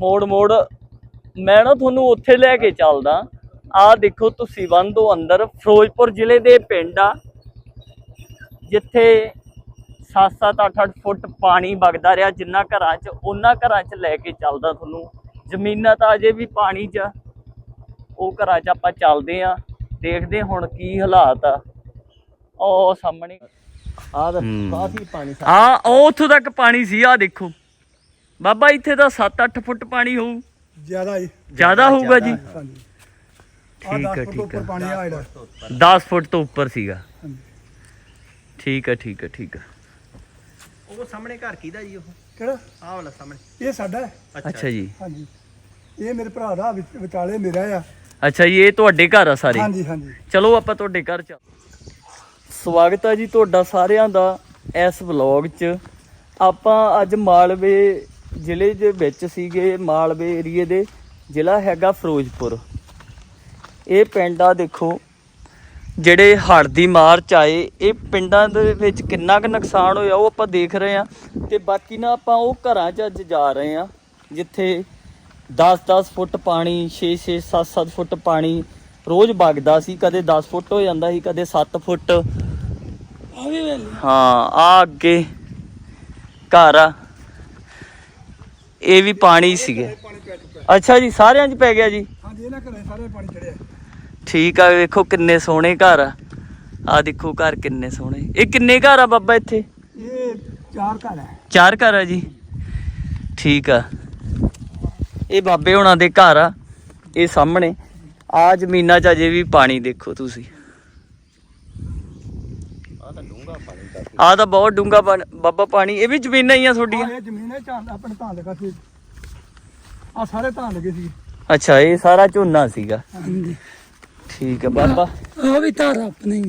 ਮੋੜ ਮੋੜ ਮੈਂ ਨਾ ਤੁਹਾਨੂੰ ਉੱਥੇ ਲੈ ਕੇ ਚੱਲਦਾ। ਆਹ ਦੇਖੋ ਤੁਸੀਂ ਬੰਦੋ ਅੰਦਰ ਫਿਰੋਜ਼ਪੁਰ ਜ਼ਿਲ੍ਹੇ ਦੇ ਪਿੰਡ ਆ। ਜਿੱਥੇ 7-7 8-8 ਫੁੱਟ ਪਾਣੀ ਵਗਦਾ ਰਿਹਾ ਜਿੰਨਾ ਘਰਾਂ 'ਚ ਉਹਨਾਂ ਘਰਾਂ 'ਚ ਲੈ ਕੇ ਚੱਲਦਾ ਤੁਹਾਨੂੰ। ਜ਼ਮੀਨਾਂ ਤਾਂ ਅਜੇ ਵੀ ਪਾਣੀ 'ਚ ਆ। ਉਹ ਘਰਾਂ 'ਚ ਆਪਾਂ ਚੱਲਦੇ ਆ। ਦੇਖਦੇ ਹੁਣ ਕੀ ਹਾਲਾਤ ਆ। ਉਹ ਸਾਹਮਣੇ ਆ ਤਾਂ। ਕਾਫੀ ਪਾਣੀ ਸਾ। ਹਾਂ ਉਹ ਉੱਥੋਂ ਤੱਕ ਪਾਣੀ ਸੀ ਆ ਦੇਖੋ। ਬਾਬਾ ਇੱਥੇ ਤਾਂ 7-8 ਫੁੱਟ ਪਾਣੀ ਹੋਊ। ਜ਼ਿਆਦਾ ਹੀ ਜ਼ਿਆਦਾ ਹੋਊਗਾ ਜੀ। ਹਾਂਜੀ। ਠੀਕ ਆ ਹੈ 10 ਫੁੱਟ ਠੀਕ ਉੱਪਰ ਹੈ। ਪਾਣੀ ਆ ਇਹਦਾ 10 ਫੁੱਟ ਤੋਂ ਉੱਪਰ ਸੀਗਾ। ਹਾਂਜੀ। ਠੀਕ ਹੈ ਠੀਕ ਹੈ ਠੀਕ ਹੈ। ਉਹ ਸਾਹਮਣੇ ਘਰ ਕਿਹਦਾ ਜੀ ਉਹ? ਕਿਹੜਾ? ਆਹ ਵਾਲਾ ਸਾਹਮਣੇ। ਇਹ ਸਾਡਾ ਹੈ। ਅੱਛਾ ਜੀ। ਹਾਂਜੀ। ਇਹ ਮੇਰੇ ਭਰਾ ਦਾ ਵਿਚ- ਵਿਚਾਲੇ ਮੇਰਾ ਆ। ਅੱਛਾ ਜੀ ਇਹ ਤੁਹਾਡੇ ਘਰ ਆ ਸਾਰੇ? ਹਾਂਜੀ ਹਾਂਜੀ। ਚਲੋ ਆਪਾਂ ਤੁਹਾਡੇ ਘਰ ਚ ਸਵਾਗਤ ਹੈ ਜੀ ਤੁਹਾਡਾ ਸਾਰਿਆਂ ਦਾ ਇਸ ਵਲੌਗ 'ਚ। ਆਪਾਂ ਅੱਜ ਮਾਲਵੇ ਜ਼ਿਲ੍ਹੇ ਦੇ ਵਿੱਚ ਸੀਗੇ ਮਾਲਵੇ ਏਰੀਏ ਦੇ ਜ਼ਿਲ੍ਹਾ ਹੈਗਾ ਫਿਰੋਜ਼ਪੁਰ। ਇਹ ਪਿੰਡ ਆ ਦੇਖੋ ਜਿਹੜੇ ਹੜ੍ਹ ਦੀ ਮਾਰ ਚ ਆਏ ਇਹ ਪਿੰਡਾਂ ਦੇ ਵਿੱਚ ਕਿੰਨਾ ਕੁ ਨੁਕਸਾਨ ਹੋਇਆ ਉਹ ਆਪਾਂ ਦੇਖ ਰਹੇ ਆ ਤੇ ਬਾਕੀ ਨਾ ਆਪਾਂ ਉਹ ਘਰਾਂ 'ਚ ਅੱਜ ਜਾ ਰਹੇ ਆ ਜਿੱਥੇ 10-10 ਫੁੱਟ ਪਾਣੀ 6-6 7-7 ਫੁੱਟ ਪਾਣੀ ਰੋਜ਼ ਵਗਦਾ ਸੀ ਕਦੇ 10 ਫੁੱਟ ਹੋ ਜਾਂਦਾ ਸੀ ਕਦੇ 7 ਫੁੱਟ। ਹਾਂ ਆ ਅੱਗੇ ਘਰ ਆ। ਇਹ ਵੀ ਪਾਣੀ ਸੀਗੇ। ਅੱਛਾ ਜੀ ਸਾਰਿਆਂ 'ਚ ਪੈ ਗਿਆ ਜੀ? ਹਾਂਜੀ ਇਹਨਾਂ ਘਰੇ ਸਾਰੇ ਪਾਣੀ ਚੜਿਆ। ਠੀਕ ਆ ਵੇਖੋ ਕਿੰਨੇ ਸੋਹਣੇ ਘਰ ਆ। ਆ ਦੇਖੋ ਘਰ ਕਿੰਨੇ ਸੋਹਣੇ। ਇਹ ਕਿੰਨੇ ਘਰ ਆ ਬਾਬਾ ਇੱਥੇ? ਇਹ ਚਾਰ ਘਰ ਹੈ। ਚਾਰ ਘਰ ਆ ਜੀ। ਠੀਕ ਆ। ਇਹ ਬਾਬੇ ਹੁਣਾਂ ਦੇ ਘਰ ਆ ਇਹ ਸਾਹਮਣੇ। ਆ ਜ਼ਮੀਨਾਂ 'ਚ ਅਜੇ ਵੀ ਪਾਣੀ ਦੇਖੋ ਤੁਸੀਂ। ਆ ਤਾਂ ਡੂੰਗਾ ਪਾਣੀ ਆ ਤਾਂ ਬਹੁਤ ਡੂੰਗਾ ਬਾਬਾ ਪਾਣੀ ਇਹ ਵੀ ਜ਼ਮੀਨਾਂ ਹੀ ਆ ਤੁਹਾਡੀਆਂ? ਇਹ ਜ਼ਮੀਨ ਹੈ ਚਾਂ ਆਪਣੇ ਧਾਨ ਲਗਾ ਸੀ ਆ ਸਾਰੇ ਧਾਨ ਲੱਗੇ ਸੀ ਅੱਛਾ ਇਹ ਸਾਰਾ ਝੋਨਾ ਸੀਗਾ। ਹਾਂਜੀ। ਠੀਕ ਹੈ ਬਾਬਾ। ਉਹ ਵੀ ਧਾਰ ਆਪਣੇ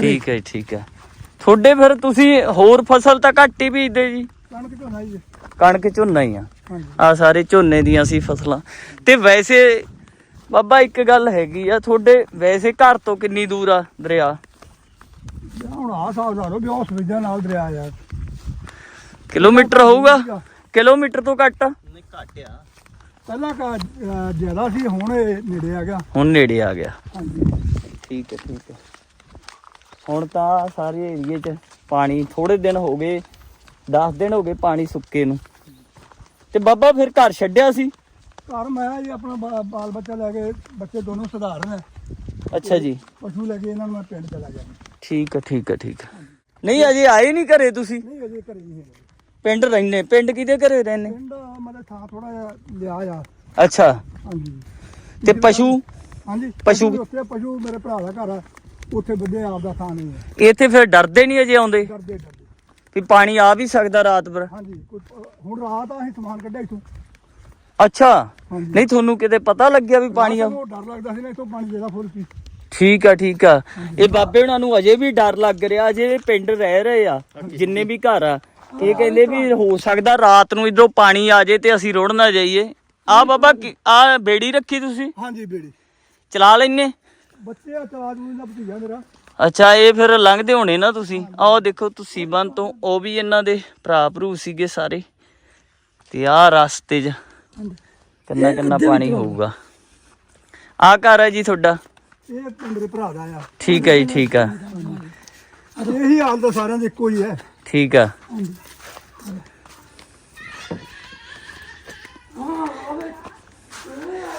ਠੀਕ ਹੈ ਠੀਕ ਹੈ। ਤੁਹਾਡੇ ਫਿਰ ਤੁਸੀਂ ਹੋਰ ਫਸਲ ਤਾਂ ਘੱਟ ਹੀ ਬੀਜਦੇ ਜੀ। ਕਣਕ ਝੋਨਾ ਜੀ ਕਣਕ ਝੋਨਾ ਹੀ ਆ। ਆ ਸਾਰੇ ਝੋਨੇ ਦੀਆਂ ਸੀ ਫਸਲਾਂ। ਤੇ ਵੈਸੇ ਬਾਬਾ ਇੱਕ ਗੱਲ ਹੈਗੀ ਆ ਤੁਹਾਡੇ ਵੈਸੇ ਘਰ ਤੋਂ ਕਿੰਨੀ ਦੂਰ ਆ ਦਰਿਆ? ਹੁਣ ਆ ਹਿਸਾਬ ਲਾ ਲਓ ਵੀ ਉਸ ਵਿਦਿਆ ਨਾਲ ਦਰਿਆ ਯਾਰ ਕਿਲੋਮੀਟਰ ਹੋਊਗਾ? ਕਿਲੋਮੀਟਰ ਤੋਂ ਘੱਟ? ਆ? ਨਹੀਂ ਘੱਟ ਆ। ਪਹਿਲਾਂ ਕਾ ਜ਼ਿਆਦਾ ਸੀ ਹੁਣ ਇਹ ਨੇੜੇ ਆ ਗਿਆ। ਹੁਣ ਨੇੜੇ ਆ ਗਿਆ। ਹਾਂਜੀ। ਠੀਕ ਹੈ ਠੀਕ ਹੈ। ਹੁਣ ਤਾਂ ਸਾਰੇ ਏਰੀਏ 'ਚ ਪਾਣੀ ਥੋੜੇ ਦਿਨ ਹੋ ਗਏ 10 ਦਿਨ ਹੋ ਗਏ ਪਾਣੀ ਸੁੱਕੇ ਨੂੰ। ਤੇ ਬਾਬਾ ਫਿਰ ਘਰ ਛੱਡਿਆ ਸੀ? ਘਰ ਮੈਂ ਜੀ ਆਪਣਾ ਬਾ- ਬਾਲ ਬੱਚਾ ਲੈ ਕੇ ਬੱਚੇ ਦੋਨੋਂ ਸਧਾਰਨ ਹੈ। ਅੱਛਾ ਜੀ। ਪਸ਼ੂ ਲੈ ਕੇ ਇਹਨਾਂ ਨੂੰ ਮੈਂ ਪਿੰਡ ਚਲਾ ਗਿਆ। ਠੀਕ ਹੈ ਠੀਕ ਹੈ ਠੀਕ ਹੈ ਨਹੀਂ ਅਜੇ ਆਏ ਨਹੀਂ ਘਰੇ ਤੁਸੀਂ? ਨਹੀਂ ਅਜੇ ਘਰੇ ਨਹੀਂ ਹੈਗੇ। ਪਿੰਡ ਰਹਿੰਦੇ ਪਿੰਡ ਕਿਹਦੇ ਘਰੇ ਰਹਿੰਦੇ? ਪਿੰਡ ਮਤਲਬ ਥਾਂ ਥੋੜਾ ਜਿਹਾ ਲਿਆ ਆ। ਅੱਛਾ। ਹਾਂਜੀ। ਤੇ ਪਸ਼ੂ? ਹਾਂਜੀ ਪਸ਼ੂ ਉੱਥੇ ਪਸ਼ੂ ਮੇਰੇ ਭਰਾ ਦਾ ਘਰ ਆ। ਉੱਥੇ ਬੱਦੇ ਆਪ ਦਾ ਥਾਂ ਨਹੀਂ ਹੈ। ਇੱਥੇ ਫਿਰ ਡਰਦੇ ਨਹੀਂ ਅਜੇ ਆਉਂਦੇ? ਡਰਦੇ ਡਰਦੇ। ਵੀ ਪਾਣੀ ਆ ਵੀ ਸਕਦਾ ਰਾਤ ਭਰ? ਹਾਂਜੀ ਹੁਣ ਰਾਤ ਆ ਅਸੀਂ ਸਮਾਨ ਕੱਢਿਆ ਇਥੋਂ। ਅੱਛਾ। ਨਹੀਂ ਤੁਹਾਨੂੰ ਕਿਤੇ ਪਤਾ ਲੱਗਿਆ ਵੀ ਪਾਣੀ ਆ? ਉਹ ਡਰ ਲੱਗਦਾ ਸੀ ਨਾ ਇਥੋਂ ਪਾਣੀ ਜ਼ਿਆਦਾ ਫੁੱਲ ਸੀ। ਠੀਕ ਆ ਠੀਕ ਆ। ਇਹ ਬਾਬੇ ਉਹਨਾਂ ਨੂੰ ਅਜੇ ਵੀ ਡਰ ਲੱਗ ਰਿਹਾ ਅਜੇ ਇਹ ਪਿੰਡ ਰਹਿ ਰਹੇ ਆ ਜਿੰਨੇ ਵੀ ਘਰ ਆ। ਇਹ ਕਹਿੰਦੇ ਵੀ ਹੋ ਸਕਦਾ ਰਾਤ ਨੂੰ ਇਧਰੋਂ ਪਾਣੀ ਆ ਜੇ ਤੇ ਅਸੀਂ ਰੁੜ ਨਾ ਜਾਈਏ। ਆ ਬਾਬਾ ਆ ਬੇੜੀ ਰੱਖੀ ਤੁਸੀਂ? ਹਾਂਜੀ ਬੇੜੀ। ਚਲਾ ਲੈਨੇ ਬੱਚੇ ਆ ਚਲਾ ਦਾ ਭਤੀਜਾ ਮੇਰਾ। ਅੱਛਾ ਇਹ ਫਿਰ ਲੰਘਦੇ ਹੋਣੇ ਨਾ ਤੁਸੀਂ? ਆਹ ਦੇਖੋ ਤੁਸੀਂ ਬੰਨ ਤੋਂ ਉਹ ਵੀ ਇਹਨਾਂ ਦੇ ਭਰਾ ਭਰੂ ਸੀਗੇ ਸਾਰੇ। ਤੇ ਆਹ ਰਸਤੇ 'ਚ ਕਿੰਨਾ ਕਿੰਨਾ ਪਾਣੀ ਹੋਊਗਾ। ਆਹ ਘਰ ਹੈ ਜੀ ਤੁਹਾਡਾ? ਇਹ ਪਿੰਡ ਦੇ ਭਰਾ ਦਾ ਆ। ਠੀਕ ਹੈ ਜੀ ਠੀਕ ਆ ਇਹੀ ਹਾਲ ਤਾਂ ਸਾਰਿਆਂ ਦੇ ਇੱਕੋ ਹੀ ਹੈ। ਠੀਕ ਆ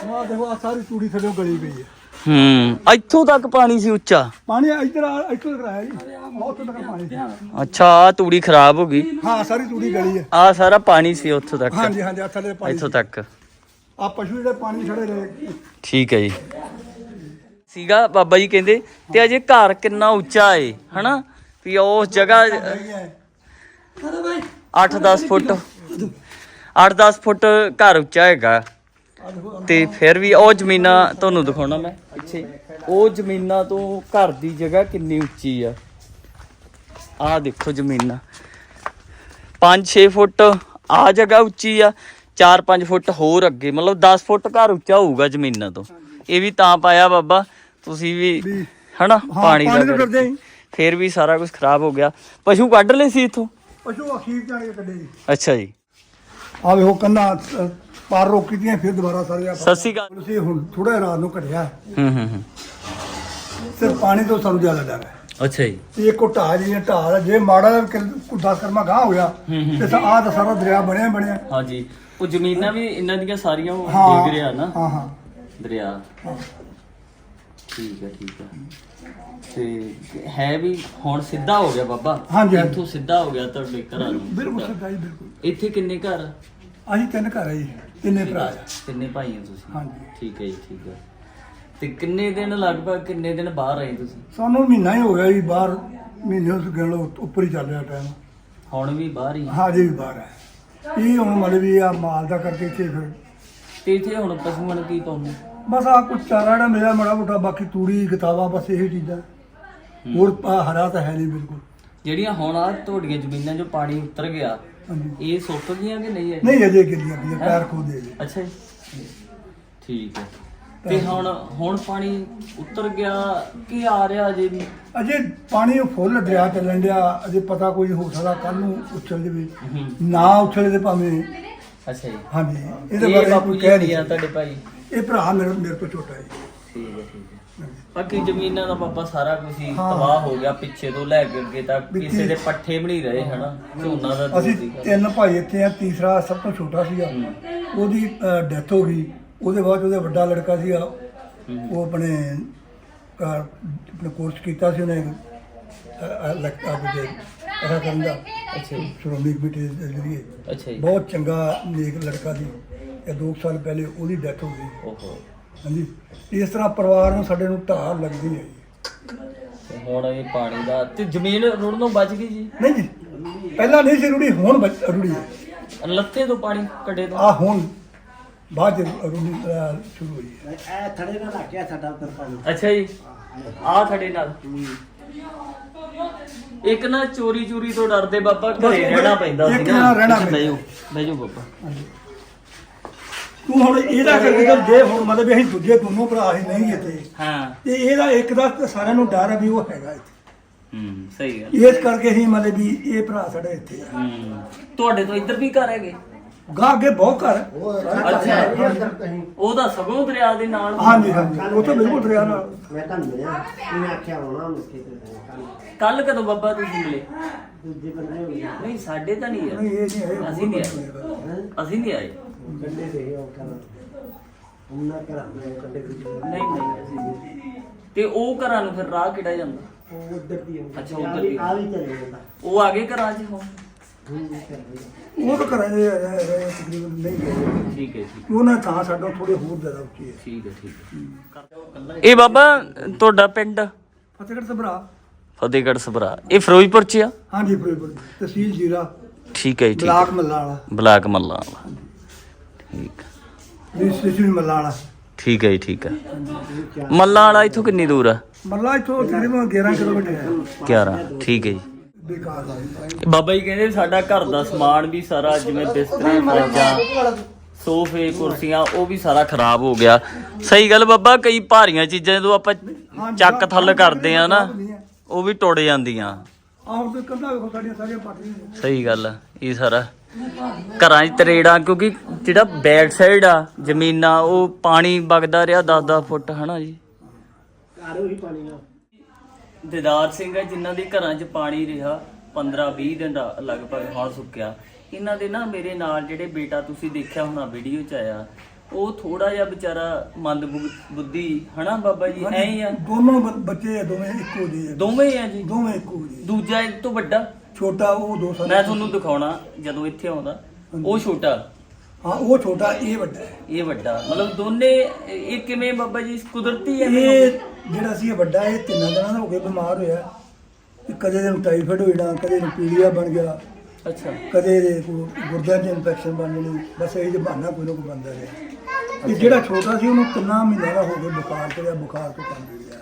ਆਹ ਦੇਖੋ ਆ ਸਾਰੀ ਤੂੜੀ ਥੱਲੇ ਗਲੀ ਪਈ ਹੈ। ਹੂੰ। ਇੱਥੋਂ ਤੱਕ ਪਾਣੀ ਸੀ ਉੱਚਾ? ਪਾਣੀ ਇੱਧਰ ਆ ਇੱਥੋਂ ਤੱਕ ਆਇਆ ਜੀ। ਉੱਥੋਂ ਤੱਕ ਪਾਣੀ ਸੀ। ਅੱਛਾ ਆ ਤੂੜੀ ਖਰਾਬ ਹੋ ਗਈ। ਹਾਂ ਸਾਰੀ ਤੂੜੀ ਗਲੀ ਹੈ। ਆ ਸਾਰਾ ਪਾਣੀ ਸੀ ਉੱਥੋਂ ਤੱਕ। ਹਾਂਜੀ ਹਾਂਜੀ ਆ ਥੱਲੇ ਪਾਣੀ ਇੱਥੋਂ ਤੱਕ। ਆ ਪਸ਼ੂ ਜਿਹੜੇ ਪਾਣੀ ਛੜੇ ਰਹੇ। ਠੀਕ ਹੈ ਜੀ। ਸੀਗਾ ਬਾਬਾ ਜੀ ਕਹਿੰਦੇ ਤੇ ਅਜੇ ਘਰ ਕਿੰਨਾ ਉੱਚਾ ਏ? ਹਨਾ? ਵੀ ਉਸ ਜਗ੍ਹਾ 8-10 ਫੁੱਟ। 8-10 ਫੁੱਟ ਘਰ ਉੱਚਾ ਹੈਗਾ। ਤੇ ਫਿਰ ਵੀ ਉਹ ਜ਼ਮੀਨਾਂ ਤੁਹਾਨੂੰ ਦਿਖਾਉਣਾ ਮੈਂ ਪਿੱਛੇ ਉਹ ਜ਼ਮੀਨਾਂ ਤੋਂ ਘਰ ਦੀ ਜਗ੍ਹਾ ਕਿੰਨੀ ਉੱਚੀ ਆ। ਆਹ ਦੇਖੋ ਜ਼ਮੀਨਾਂ। 5-6 ਫੁੱਟ ਆ ਜਗ੍ਹਾ ਉੱਚੀ ਆ 4-5 ਫੁੱਟ ਹੋਰ ਅੱਗੇ। ਮਤਲਬ 10 ਫੁੱਟ ਘਰ ਉੱਚਾ ਹੋਊਗਾ ਜ਼ਮੀਨਾਂ ਤੋਂ। ਇਹ ਵੀ ਤਾਂ ਪਾਇਆ ਬਾਬਾ ਤੁਸੀਂ ਵੀ ਹਨਾ ਪਾਣੀ ਦਾ। ਫਿਰ ਵੀ ਸਾਰਾ ਕੁਝ ਖਰਾਬ ਹੋ ਗਿਆ। ਪਸ਼ੂ ਕੱਢ ਲਏ ਸੀ ਇਥੋਂ? ਪਸ਼ੂ ਅਖੀਰ ਜਾਣ ਕੱਢੇ ਅੱਛਾ ਜੀ। ਆ ਵੇਖੋ ਕੰਨਾ ਪਾਰ ਰੋਕੀ ਦੀਆਂ ਫਿਰ ਦੁਬਾਰਾ ਸਾਰੇ ਆਪਾਂ ਸਤਿ ਸ਼੍ਰੀ ਅਕਾਲ। ਪੁਲਿਸ ਹੁਣ ਥੋੜਾ ਰਾਤ ਨੂੰ ਘਟਿਆ। ਹੂੰ ਹੂੰ ਹੂੰ। ਸਿਰਫ ਪਾਣੀ ਤੋਂ ਸਾਨੂੰ ਜ਼ਿਆਦਾ ਡਰ ਹੈ। ਅੱਛਾ ਜੀ। ਤੇ ਇੱਕ ਉਹ ਢਾਹ ਜਿਹੜੀ ਢਾਹ ਦਾ ਜੇ ਮਾੜਾ 10 ਕਰਮਾ ਗਾਹ ਹੋ ਗਿਆ ਹੂੰ, ਹੂੰ। ਤੇ ਆਹ ਤਾਂ ਸਾਰਾ ਦਰਿਆ ਬਣਿਆ ਹੀ ਬਣਿਆ। ਹਾਂਜੀ। ਉਹ ਜ਼ਮੀਨਾਂ ਵੀ ਇਹਨਾਂ ਦੀਆਂ ਸਾਰੀਆਂ ਉਹ ਹਾਂ ਡਿੱਗ ਰਿਹਾ ਨਾ। ਹਾਂ ਹਾਂ। ਦਰਿਆ। ਹਾਂ। ਠੀਕ ਹੈ ਠੀਕ ਹੈ। ਤੇ ਹੈ ਵੀ ਹੁਣ ਸਿੱਧਾ ਹੋ ਗਿਆ ਬਾਬਾ। ਹਾਂਜੀ, ਹਾਂਜੀ। ਇੱਥੋਂ ਸਿੱਧਾ ਹੋ ਗਿਆ ਤੁਹਾਡੇ ਘਰਾਂ ਨੂੰ। ਬਿਲਕੁਲ ਸਿੱਧਾ ਜੀ ਬਿਲਕੁਲ। ਇੱਥੇ ਕਿੰਨੇ ਘਰ ਅਸੀਂ ਤਿੰਨ ਘਰ ਹੈ ਜੀ। ਤਿੰਨੇ ਭਰਾ ਆ ਕਿੰਨੇ ਭਾਈ ਹੋ ਤੁਸੀਂ। ਹਾਂਜੀ। ਠੀਕ ਹੈ ਜੀ ਠੀਕ ਹੈ। ਤੇ ਕਿੰਨੇ ਦਿਨ ਲਗਭਗ ਕਿੰਨੇ ਦਿਨ ਬਾਹਰ ਰਹੇ ਤੁਸੀਂ? ਸਾਨੂੰ ਮਹੀਨਾ ਹੀ ਹੋ ਗਿਆ ਜੀ ਬਾਹਰ ਮਹੀਨੇ ਉਸ ਗਿਣ ਲਓ ਉੱਪਰ ਹੀ ਚੱਲ ਰਿਹਾ ਟਾਈਮ ਹੁਣ ਵੀ ਬਾਹਰ ਹੀ? ਹਾਂ ਜੀ ਵੀ ਬਾਹਰ ਹੈ। ਇਹ ਹੁਣ ਮਤਲਬ ਵੀ ਆ ਮਾਲ ਦਾ ਕਰਕੇ ਇੱਥੇ ਫਿਰ ਤੇ ਇੱਥੇ ਹੁਣ ਪਸ਼ੂਆਂ ਨੂੰ ਕੀ ਪਾਉਂਦੇ? ਬਸ ਆ ਕੁਛ ਚਾਰਾ ਜਿਹੜਾ ਮਿਲਿਆ ਮਾੜਾ ਮੋਟਾ ਬਾਕੀ ਤੂੜੀ ਕਿਤਾਬਾਂ ਬਸ ਇਹੀ ਚੀਜ਼ਾਂ। ਹੋਰ ਹਰਾ ਤਾਂ ਹੈ ਨਹੀਂ ਬਿਲਕੁਲ। ਜਿਹੜੀਆਂ ਹੁਣ ਆ ਤੁਹਾਡੀਆਂ ਜ਼ਮੀਨਾਂ 'ਚੋਂ ਪਾਣੀ ਉਤਰ ਗਿਆ ਹਾਂਜੀ। ਇਹ ਸੁੱਕ ਗਈਆਂ ਕਿ ਨਹੀਂ ਹੈ? ਨਹੀਂ ਅਜੇ ਗਿੱਲੀਆਂ ਪਈਆਂ ਪੈਰ ਖੋਦੇ ਜੀ ਅੱਛਾ ਜੀ। ਠੀਕ ਹੈ। ਤੇ ਹੁਣ ਹੁਣ ਪਾਣੀ ਉਤਰ ਗਿਆ ਕੀ ਆ ਰਿਹਾ ਅਜੇ? ਵੀ ਅਜੇ ਪਾਣੀ ਫੁੱਲ ਦਰਿਆ ਚੱਲਣ ਡਿਆ। ਅਜੇ ਪਤਾ ਕੋਈ ਹੋ ਸਕਦਾ ਕੱਲ ਨੂੰ ਉਛਲ ਜਾਵੇ। ਹੂੰ। ਨਾ ਉਛਲੇ ਤੇ ਭਾਵੇਂ ਅੱਛਾ ਜੀ। ਹਾਂਜੀ। ਇਹਦੇ ਇਹ ਬਾਰੇ ਬਾਪੂ ਕੋਈ ਜੀ ਕਹਿ ਨਹੀਂ ਨਹੀਂ ਆ ਸਕਦਾ। ਤੁਹਾਡੇ ਭਾਈ? ਇਹ ਭਰਾ ਮੇਰੇ ਮੇਰੇ ਤੋਂ ਛੋਟਾ ਹੈ ਠੀਕ ਹੈ ਠੀਕ ਹੈ। ਬਾਕੀ ਜ਼ਮੀਨਾਂ ਦਾ ਬਾਬਾ ਸਾਰਾ ਕੁਝ ਹੀ ਹਾਂ। ਤਬਾਹ ਹੋ ਗਿਆ ਪਿੱਛੇ ਤੋਂ ਲੈ ਕੇ ਅੱਗੇ ਤੱਕ ਕਿਸੇ ਦੇ ਪੱਠੇ ਵੀ ਨਹੀਂ ਰਹੇ ਹਨਾ? ਝੋਨਾ ਦਾ ਅਸੀਂ ਦੂਰ। ਤਿੰਨ ਭਾਈ ਇੱਥੇ ਆ ਤੀਸਰਾ ਸਭ ਤੋਂ ਛੋਟਾ ਸੀਗਾ। ਉਹਦੀ ਡੈਥ ਹੋ ਗਈ। ਉਹਦੇ ਬਾਅਦ ਉਹਦਾ ਵੱਡਾ ਲੜਕਾ ਸੀਗਾ। ਉਹ ਆਪਣੇ ਅਹ, ਆਪਣੇ ਕੋਰਸ ਕੀਤਾ ਸੀ ਉਹਨੇ ਲੱਗਦਾ ਦੇ ਅਦਾ ਕਰਨ ਦਾ। ਅੱਛਾ ਜੀ। ਸ਼੍ਰੋਮਣੀ ਕਮੇਟੀ ਦੇ ਜ਼ਰੀਏ। ਅੱਛਾ ਜੀ। ਬਹੁਤ ਚੰਗਾ ਨੇਕ ਲੜਕਾ ਸੀ। ਇਹ 2 ਸਾਲ ਪਹਿਲੇ ਉਹਦੀ ਡੈਥ ਹੋ ਗਈ। ਓਹੋ। ਹਾਂਜੀ। ਇਸ ਤਰ੍ਹਾਂ ਪਰਿਵਾਰ ਨੂੰ ਸਾਡੇ ਨੂੰ ਢਾਹ ਲੱਗਦੀ ਹੈ ਜੀ। ਤੇ ਹੁਣ ਇਹ ਪਾਣੀ ਦਾ ਤੇ ਜ਼ਮੀਨ ਰੁੜਨੋਂ ਬਚ ਗਈ ਜੀ? ਨਹੀਂ ਜੀ ਪਹਿਲਾਂ ਨਹੀਂ ਸੀ ਰੁੜੀ ਹੁਣ ਬਚ- ਰੁੜੀ ਹੈ। ਲੱਥੇ ਤੋਂ ਪਾਣੀ ਕੱਢੇ ਤੋਂ? ਆ ਹੁਣ ਬਾਅਦ ਚ ਰੁੜੀ ਅਹ, ਸ਼ੁਰੂ ਹੋਈ ਹੈ। ਇਹ ਥੜੇ ਨਾਲ ਲੱਗ ਸਾਡਾ ਪਾਣੀ ਅੱਛਾ ਜੀ। ਆ ਖੜੇ ਨਾਲ। ਇੱਕ ਨਾ ਚੋਰੀ ਚੋਰੀ ਤੋਂ ਡਰਦੇ ਬਾਬਾ ਘਰੇ ਰਹਿਣਾ ਪੈਂਦਾ ਇੱਕ ਸੀ ਨਾਲ ਨਾ ਰਹਿਣਾ ਪੈਂਦਾ। ਜਾਓ ਬਾਬਾ। ਤੂੰ ਹੁਣ ਇਹਦਾ ਕਰਕੇ ਚੱਲ ਜੇ ਹੁਣ ਮਤਲਬ ਵੀ ਅਸੀਂ ਦੂਜੇ ਦੋਨੋਂ ਭਰਾ ਹੀ ਨਹੀਂ ਇੱਥੇ ਹਾਂ। ਤੇ ਇਹਦਾ ਇੱਕ ਦਾ ਤਾਂ ਸਾਰਿਆਂ ਨੂੰ ਡਰ ਹੈ ਵੀ ਉਹ ਹੈਗਾ ਇੱਥੇ। ਹੂੰ ਸਹੀ ਗੱਲ। ਇਸ ਕਰਕੇ ਹੀ ਮਤਲਬ ਵੀ ਇਹ ਭਰਾ ਸਾਡੇ ਇੱਥੇ ਆ। ਹੂੰ ਤੁਹਾਡੇ ਤੋਂ ਇੱਧਰ ਵੀ ਘਰ ਹੈਗੇ? ਗਾਂ ਅੱਗੇ ਬਹੁਤ ਘਰ ਹੈ। ਅੱਛਾ। ਉਹਦਾ ਸਗੋਂ ਦਰਿਆ ਦੇ ਨਾਲ? ਹਾਂਜੀ ਹਾਂਜੀ। ਉੱਥੇ ਬਿਲਕੁਲ ਦਰਿਆ ਨਾਲ। ਮੈਂ ਤੁਹਾਨੂੰ ਮਿਲਿਆ ਇਹਨੇ ਆਖਿਆ ਹੋਣਾ ਮੁੱਕੇ ਤੇ ਕੱਲ੍ਹ ਕੱਲ ਕਦੋਂ ਬਾਬਾ ਤੁਸੀਂ ਮਿਲੇ? ਦੂਜੇ ਬੰਦੇ ਹੋ ਗਏ ਨਹੀਂ ਸਾਡੇ ਤਾਂ ਨਹੀਂ ਨਹੀਂ ਇਹ ਨਹੀਂ ਹੈ ਅਸੀਂ ਨਹੀਂ ਆਏ। ਅਸੀਂ ਨਹੀਂ ਆਏ। ਕੰਡੇ ਦੇ ਉਹ ਕਰ ਉਹਨਾਂ ਕਰਾਂ ਮੈਂ ਕੰਡੇ ਦੇ ਨਹੀਂ ਨਹੀਂ ਅਸੀਂ ਨਹੀਂ। ਤੇ ਉਹ ਘਰਾਂ ਨੂੰ ਫਿਰ ਰਾਹ ਕਿਹੜਾ ਜਾਂਦਾ? ਉਹ ਉਧਰ ਦੀ ਆਉਂਦੀ। ਅੱਛਾ, ਉੱਧਰ ਦੀ। ਆ। ਵੀ ਚੱਲੇ ਜਾਂਦਾ। ਉਹ ਆ ਗਏ ਘਰਾਂ 'ਚ ਹੁਣ? ਚੱਲ ਉਹ ਤਾਂ ਘਰਾਂ ਦੇ ਰਹਿ- ਰਹਿ ਤਕਰੀਬਨ ਨਹੀਂ ਗਏ। ਠੀਕ ਹੈ ਠੀਕ ਉਹਨਾਂ ਥਾਂ ਸਾਡਾ ਥੋੜੇ ਹੋਰ ਜ਼ਿਆਦਾ ਉੱਚੀ ਹੈ। ਠੀਕ ਹੈ ਠੀਕ ਹੈ। ਇਹ ਬਾਬਾ ਤੁਹਾਡਾ ਪਿੰਡ? ਫਤਿਹਗੜ੍ਹ ਸਭਰਾ। ਫਤਿਹਗੜ੍ਹ ਸਭਰਾ। ਇਹ ਫਿਰੋਜ਼ਪੁਰ ਚ ਆ? ਹਾਂਜੀ ਫਿਰੋਜ਼ਪੁਰ ਤਹਿਸੀਲ ਜੀਰਾ। ਠੀਕ ਹੈ ਜੀ ਠੀਕ ਬਲਾਕ ਮੱਲਾ ਵਾਲਾ। ਬਲਾਕ ਮੱਲਾ ਵਾਲਾ। ਠੀਕ। ਰਜਿਸਟ੍ਰੇਸ਼ਨ ਮੱਲਾ ਵਾਲਾ। ਠੀਕ ਹੈ ਜੀ ਠੀਕ ਹੈ। ਮੱਲਾ ਵਾਲਾ ਇੱਥੋਂ ਕਿੰਨੀ ਦੂਰ ਆ? ਮੱਲਾ ਇੱਥੋਂ ਤਕਰੀਬਨ 11 ਕਿਲੋਮੀਟਰ ਹੈ। 11 ਠੀਕ ਹੈ ਜੀ। ਬੇਕਾਰ ਬਾਬਾ ਜੀ ਕਹਿੰਦੇ ਸਾਡਾ ਘਰ ਦਾ ਸਮਾਨ ਵੀ ਸਾਰਾ ਜਿਵੇਂ ਬਿਸਤਰੇ ਫਰਿੱਜਾਂ ਸੋਫੇ ਕੁਰਸੀਆਂ ਉਹ ਵੀ ਸਾਰਾ ਖਰਾਬ ਹੋ ਗਿਆ। ਸਹੀ ਗੱਲ ਬਾਬਾ ਕਈ ਭਾਰੀਆਂ ਚੀਜ਼ਾਂ ਜਦੋਂ ਆਪਾਂ ਚੱਕ ਥੱਲ ਕਰਦੇ ਆ ਨਾ ਉਹ ਵੀ ਟੁੱਟ ਜਾਂਦੀਆਂ। ਆਪ ਦੇ ਕੰਧਾਂ ਵੇਖੋ ਸਾਡੀਆਂ ਸਾਰੀਆਂ ਪਾਟੀਆਂ ਨੇ ਸਹੀ ਗੱਲ ਇਹ ਸਾਰਾ। ਘਰਾਂ 'ਚ ਤਰੇੜਾਂ ਕਿਉਂਕਿ ਜਿਹੜਾ ਬੈਕ ਸਾਈਡ ਆ ਜ਼ਮੀਨਾਂ ਉਹ ਪਾਣੀ ਵਗਦਾ ਰਿਹਾ 10-10 ਫੁੱਟ ਹਨਾ ਜੀ? ਘਰ ਉਹੀ ਪਾਣੀ ਨਾਲ। ਦਿਦਾਰ ਸਿੰਘ ਹੈ ਜਿਨ੍ਹਾਂ ਦੇ ਘਰਾਂ 'ਚ ਪਾਣੀ ਰਿਹਾ 15-20 ਦਿਨ ਦਾ ਲਗਭਗ ਹੁਣ ਸੁੱਕਿਆ। ਇਹਨਾਂ ਦੇ ਨਾ ਮੇਰੇ ਨਾਲ ਜਿਹੜੇ ਬੇਟਾ ਤੁਸੀਂ ਦੇਖਿਆ ਹੋਣਾ ਵੀਡੀਓ 'ਚ ਆਇਆ ਉਹ ਥੋੜਾ ਜਿਹਾ ਵਿਚਾਰਾ ਮੰਦ ਬੁੱਧੀ ਹਨਾ ਬਾਬਾ ਜੀ? ਐ ਹੀ ਆ। ਦੋਨੋਂ ਬੱਚੇ ਆ, ਦੋਵੇਂ ਇੱਕੋ ਜਿਹੇ। ਦੋਵੇਂ ਆ ਜੀ? ਦੋਵੇਂ ਇੱਕੋ ਜਿਹੇ। ਦੂਜਾ ਇਹ ਤੋਂ ਵੱਡਾ? ਛੋਟਾ ਉਹ ਦੋ ਸਾਲ ਮੈਂ ਤੁਹਾਨੂੰ ਦਿਖਾਉਣਾ ਜਦੋਂ ਇੱਥੇ ਆਉਂਦਾ। ਉਹ ਛੋਟਾ। ਹਾਂ ਉਹ ਛੋਟਾ ਇਹ ਵੱਡਾ ਹੈ। ਇਹ ਵੱਡਾ। ਮਤਲਬ ਦੋਨੇ ਇਹ ਕਿਵੇਂ ਬਾਬਾ ਜੀ ਕੁਦਰਤੀ ਹੈ ਇਹ ਜਿਹੜਾ ਸੀ ਇਹ ਵੱਡਾ ਇਹ ਤਿੰਨਾਂ ਦਿਨਾਂ ਦਾ ਹੋ ਕੇ ਬਿਮਾਰ ਹੋਇਆ। ਤੇ ਕਦੇ ਇਹਨੂੰ ਟਾਈਫਾਇਡ ਹੋ ਜਾਣਾ ਕਦੇ ਇਹਨੂੰ ਪੀਲੀਆ ਬਣ ਗਿਆ। ਅੱਛਾ। ਕਦੇ ਇਹਦੇ ਕੋ ਗੁਰਦਿਆਂ 'ਚ ਇਨਫੈਕਸ਼ਨ ਬਣ ਜਾਣੀ। ਬਸ ਇਹ ਬਹਾਨਾ ਕੋਈ ਨਾ ਕੋਈ ਬੰਦਾ ਰਿਹਾ। ਤੇ ਜਿਹੜਾ ਛੋਟਾ ਸੀ ਉਹਨੂੰ ਕਿੰਨਾ ਮਹੀਨਾ ਦਾ ਹੋ ਗਿਆ ਬੁਖਾਰ ਚੜਿਆ ਬੁਖਾਰ ਤੋਂ ਕੰਮ ਗਿਆ।